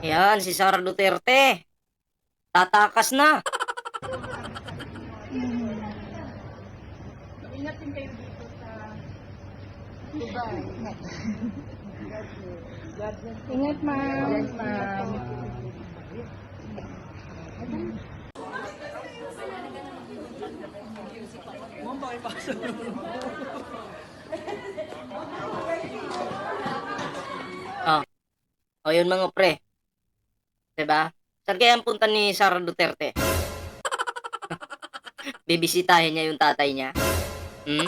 Yan, si Sara Duterte. Tatakas na. Ingat din kayo dito sa Dubai. Ingat, ma'am. Ingat, ma'am. Oh. O yun mga pre. 'Di ba? Saan kaya ang punta ni Sara Duterte? Bibisitahin niya yung tatay niya. Hmm?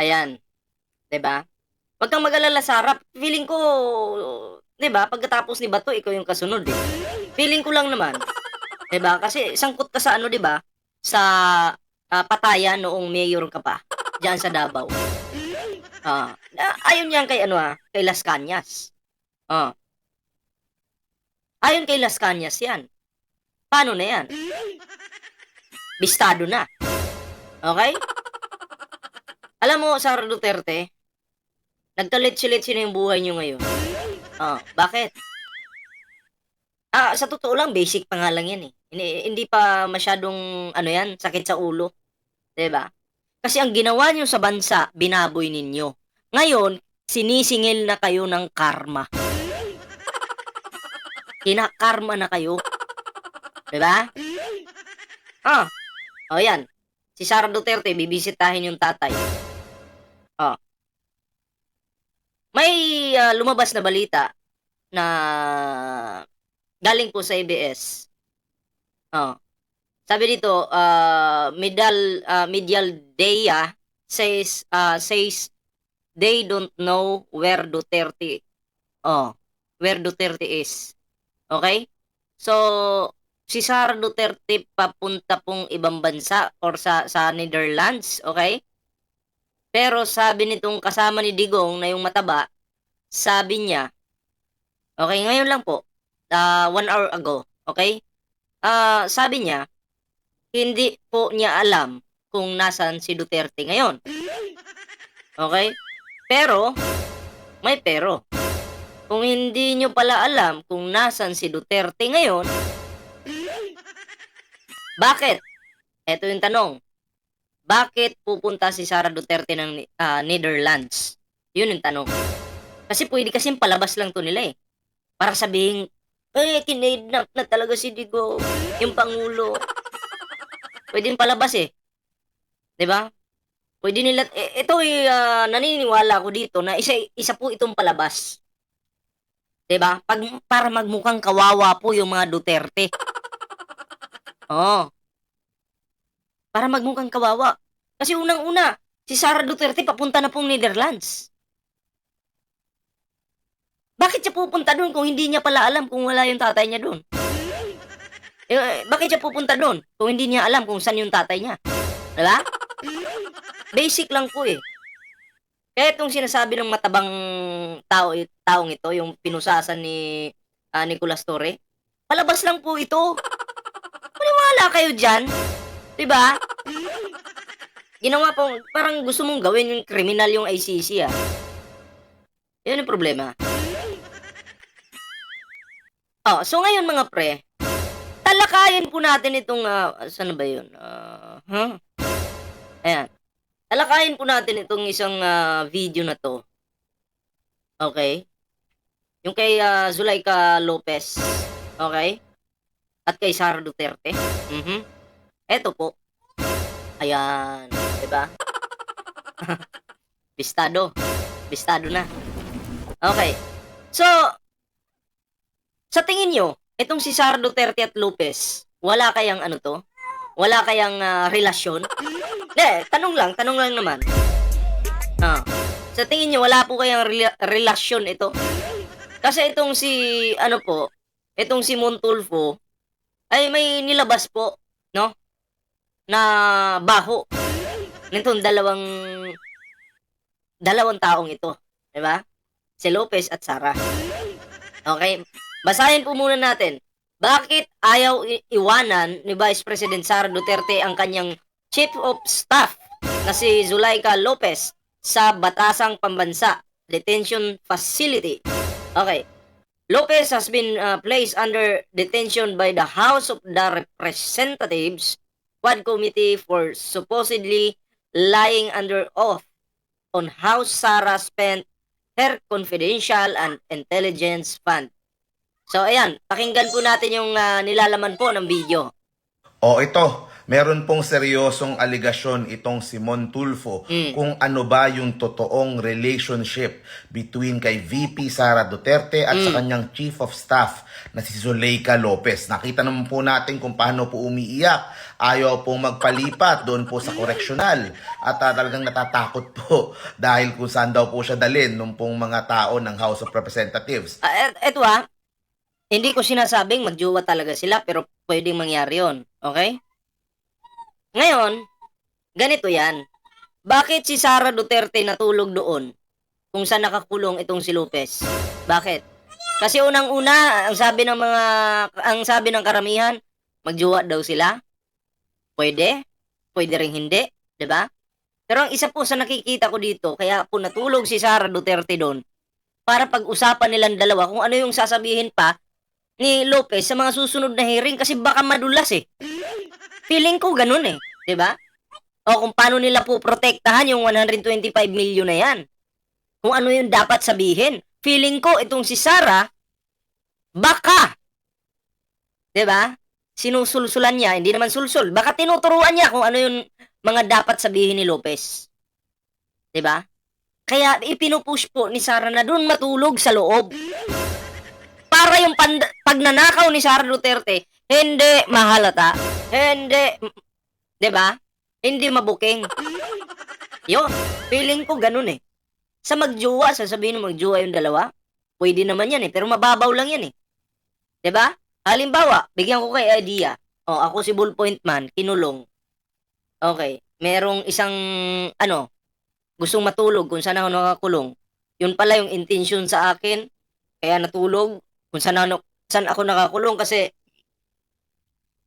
Ayan. 'Di ba? Wag kang mag-alala, Sara. Feeling ko, 'di ba? Pagkatapos ni Bato, ikaw yung kasunod eh. Feeling ko lang naman. 'Di ba? Kasi sangkot ka sa ano, 'di ba? Sa ah, patayan noong mayor ka pa. Diyan sa Davao. Ah, na- ayon yan kay ano ah, kay Las Cañas. Ah. Ayon kay Las Cañas yan. Paano na yan? Bistado na. Okay? Alam mo, Sara Duterte, nagkalit-silit na yung buhay nyo ngayon. Ah, bakit? Ah, sa totoo lang, basic pa nga lang yan eh. Hindi, hindi pa masyadong, ano yan, sakit sa ulo. ba? Kasi ang ginawa nyo sa bansa, binaboy ninyo. Ngayon, sinisingil na kayo ng karma. Kinakarma na kayo. 'Di ba? Ah. O yan. Si Sara Duterte, bibisitahin yung tatay. Oh. May ah, lumabas na balita na galing po sa ABS. Oh. Sabi dito, uh, medial, uh, medial data says, uh, says they don't know where Duterte, oh, where Duterte is. Okay? So, si Sara Duterte papunta pong ibang bansa or sa, sa Netherlands, okay? Pero sabi nitong kasama ni Digong na yung mataba, sabi niya, okay, ngayon lang po, uh, one hour ago, okay? Ah, sabi niya, hindi po niya alam kung nasan si Duterte ngayon. Okay? Pero, may pero. Kung hindi nyo pala alam kung nasan si Duterte ngayon, bakit? Ito yung tanong. Bakit pupunta si Sara Duterte ng ah, Netherlands? Yun yung tanong. Kasi pwede kasing palabas lang to nila eh. Para sabihin, eh, kinidnap na talaga si Digo, yung Pangulo. Pwedeng palabas eh. ba? Pwede nila eh, ito ay ah, naniniwala ko dito na isa isa po itong palabas. 'Di ba? Pag para magmukhang kawawa po yung mga Duterte. Oo. Para magmukhang kawawa. Kasi unang-una, si Sara Duterte papunta na pong Netherlands. Bakit siya pupunta doon kung hindi niya pala alam kung wala yung tatay niya doon? Eh, bakit siya pupunta doon kung hindi niya alam kung saan yung tatay niya? Diba? Basic lang po eh. Kaya itong sinasabi ng matabang tao, taong ito, yung pinusasan ni ah, Nicolas Torre, palabas lang po ito. Maniwala kayo dyan. Diba? Ginawa po, parang gusto mong gawin yung criminal yung ICC ah. Yun yung problema. Oh, so ngayon mga pre, talakayin po natin itong, ah, saan ba yun? Ah, huh? Talakayin po natin itong isang ah, video na to. Okay? Yung kay ah, Zulaika Lopez. Okay? At kay Sara Duterte. Mhm. Eto po. Ayan. Diba? Bistado. Bistado na. Okay. So, sa tingin nyo, itong si Sara Duterte at Lopez, wala kayang ano to? Wala kayang ah, relasyon? Hindi, tanong lang, tanong lang naman. Ah, sa tingin nyo, wala po kayang rela- relasyon ito? Kasi itong si, ano po, itong si Montulfo, ay may nilabas po, no? Na baho. Nitong dalawang, dalawang taong ito. Diba? Si Lopez at Sara. Okay? Basahin po muna natin. Bakit ayaw iwanan ni Vice President Sara Duterte ang kanyang Chief of Staff na si Zulaika Lopez sa Batasang Pambansa Detention Facility? Okay. Lopez has been uh, placed under detention by the House of the Representatives Quad Committee for supposedly lying under oath on how Sarah spent her confidential and intelligence fund. So ayan, pakinggan po natin yung uh, nilalaman po ng video. O ito, meron pong seryosong aligasyon itong si Mon Tulfo Mm. kung ano ba yung totoong relationship between kay VP Sara Duterte at sa Mm. kanyang Chief of Staff na si Zuleika Lopez. Nakita naman po natin kung paano po umiiyak. Ayaw pong magpalipat doon po sa correctional at ah, talagang natatakot po dahil kung saan daw po siya dalin nung pong mga tao ng House of Representatives. Et- eto ah, hindi ko sinasabing magjowa talaga sila pero pwedeng mangyari yon, okay? Ngayon, ganito yan. Bakit si Sara Duterte natulog doon kung saan nakakulong itong si Lopez? Bakit? Kasi unang-una, ang sabi ng mga ang sabi ng karamihan, magjowa daw sila. Pwede, pwede ring hindi, 'di ba? Pero ang isa po sa nakikita ko dito, kaya po natulog si Sara Duterte doon, para pag-usapan nilang dalawa kung ano yung sasabihin pa ni Lopez sa mga susunod na hearing kasi baka madulas eh. Feeling ko ganun eh, 'di ba? O kung paano nila po protektahan yung 125 million na yan. Kung ano yung dapat sabihin. Feeling ko itong si Sarah baka 'di ba? Sinusulsulan niya, hindi naman sulsul. Baka tinuturuan niya kung ano yung mga dapat sabihin ni Lopez. 'Di ba? Kaya ipinupush po ni Sara na doon matulog sa loob. Para yung pand- pagnanakaw ni Sara Duterte, hindi mahalata. Hindi, 'di ba? Hindi mabuking. Yun, feeling ko ganun eh. Sa magjowa, sasabihin mo magjowa yung dalawa, pwede naman yan eh, pero mababaw lang yan eh. 'Di ba? Halimbawa, bigyan ko kay idea. Oh, ako si Ballpoint Man, kinulong. Okay, merong isang ano, gustong matulog kung saan ako nakakulong. Yun pala yung intention sa akin. Kaya natulog kung saan ako, saan ako nakakulong kasi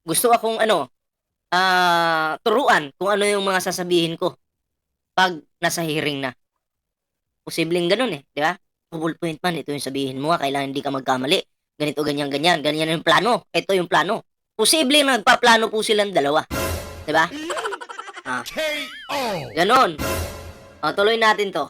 gusto akong ano, ah turuan kung ano yung mga sasabihin ko pag nasa hearing na. Posibleng ganun eh, di ba? Full point man, ito yung sabihin mo, ah, kailangan hindi ka magkamali. Ganito, ganyan, ganyan, ganyan yung plano. Ito yung plano. Posibleng nagpaplano po silang dalawa. Di ba? Ah, ganon. O, tuloy natin to.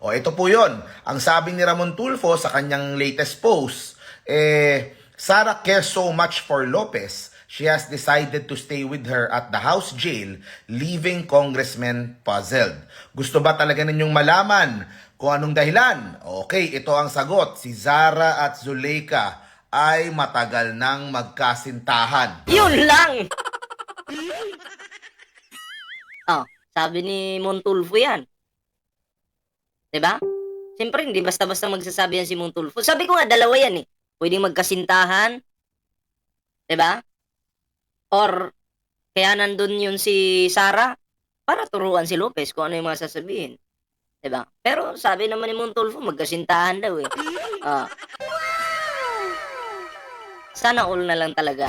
O ito po yon. Ang sabi ni Ramon Tulfo sa kanyang latest post, eh, Sarah cares so much for Lopez, she has decided to stay with her at the house jail, leaving congressmen puzzled. Gusto ba talaga ninyong malaman kung anong dahilan? Okay, ito ang sagot. Si Zara at Zuleika ay matagal nang magkasintahan. Yun lang! oh, sabi ni Montulfo yan. 'Di ba? Siyempre, hindi basta-basta magsasabi yan si Montulfo. Sabi ko nga, dalawa yan eh. Pwedeng magkasintahan. 'Di ba? Or, kaya nandun yun si Sara para turuan si Lopez kung ano yung mga sasabihin. 'Di ba? Pero sabi naman ni Montulfo, magkasintahan daw eh. Ah. Sana all na lang talaga.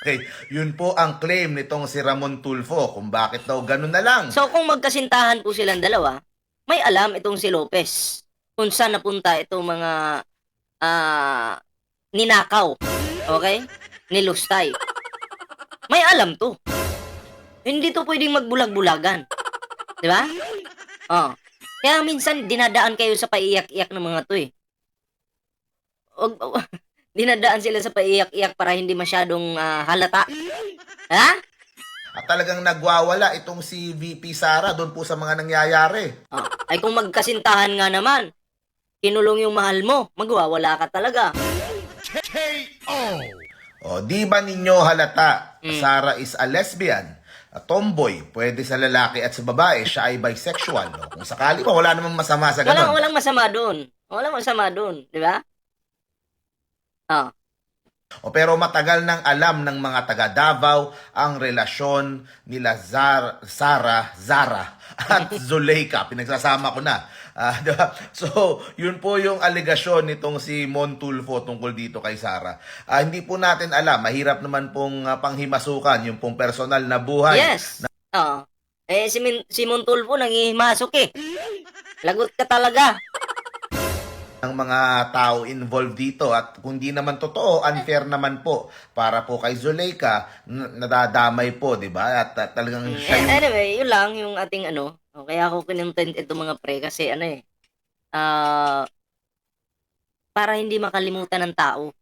Okay, yun po ang claim nitong si Ramon Tulfo kung bakit daw ganun na lang. So kung magkasintahan po silang dalawa, may alam itong si Lopez kung saan napunta itong mga ah ninakaw. Okay? Nilustay. May alam to. Hindi to pwedeng magbulag-bulagan. Di ba? Oh. Kaya minsan dinadaan kayo sa paiyak-iyak ng mga to eh. Wag- wag- dinadaan sila sa paiyak-iyak para hindi masyadong ah, halata. Ha? At talagang nagwawala itong si VP Sara doon po sa mga nangyayari. Ah, ay kung magkasintahan nga naman, kinulong yung mahal mo, magwawala ka talaga. O, di ba ninyo halata, Mm. Sara is a lesbian, a tomboy, pwede sa lalaki at sa babae, siya ay bisexual. O, kung sakali pa, wala namang masama sa Walang, ganun. walang masama doon. Walang masama doon, di ba? Ah, O, pero matagal nang alam ng mga taga Davao ang relasyon nila Zar, Sara, Zara at Zuleika. Pinagsasama ko na. Ah, di ba? So, yun po yung aligasyon nitong si Montulfo tungkol dito kay Sara. Ah, hindi po natin alam. Mahirap naman pong ah, panghimasukan yung pong personal na buhay. yes. Ah. Eh, si, Min- si Montulfo nangihimasok eh. Lagot ka talaga. Ng mga tao involved dito at kung di naman totoo, unfair naman po para po kay Zuleika nadadamay po, 'di ba? At, at talagang siya yung Anyway, yun lang yung ating ano. O, kaya ako kinontent ito mga pre kasi ano eh. ah para hindi makalimutan ng tao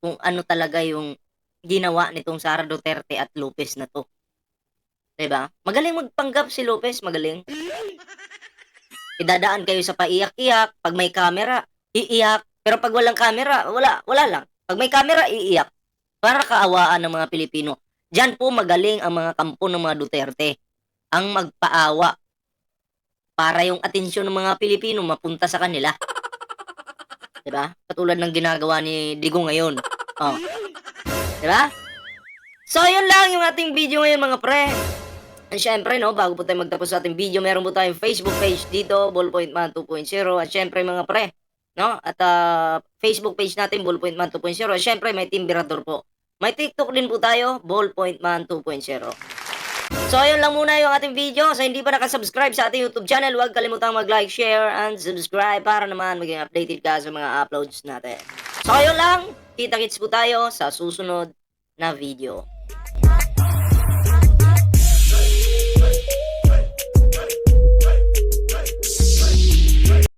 kung ano talaga yung ginawa nitong Sara Duterte at Lopez na to. 'Di ba? Magaling magpanggap si Lopez, magaling. Idadaan kayo sa paiyak-iyak, pag may camera, iiyak. Pero pag walang camera, wala, wala lang. Pag may camera, iiyak. Para kaawaan ng mga Pilipino. Diyan po magaling ang mga kampo ng mga Duterte. Ang magpaawa. Para yung atensyon ng mga Pilipino mapunta sa kanila. 'Di ba? Katulad ng ginagawa ni Digo ngayon. Oh. 'Di ba? So, yun lang yung ating video ngayon mga pre. At syempre, no, bago po tayo magtapos sa ating video, meron po tayong Facebook page dito, Ballpoint Man 2.0. At syempre, mga pre, no? At ah, Facebook page natin, Ballpoint Man 2.0. At syempre, may Team po. May TikTok din po tayo, Ballpoint Man 2.0. So, ayun lang muna yung ating video. Sa hindi pa nakasubscribe sa ating YouTube channel, huwag kalimutang mag-like, share, and subscribe para naman maging updated ka sa mga uploads natin. So, ayun lang. Kita-kits po tayo sa susunod na video.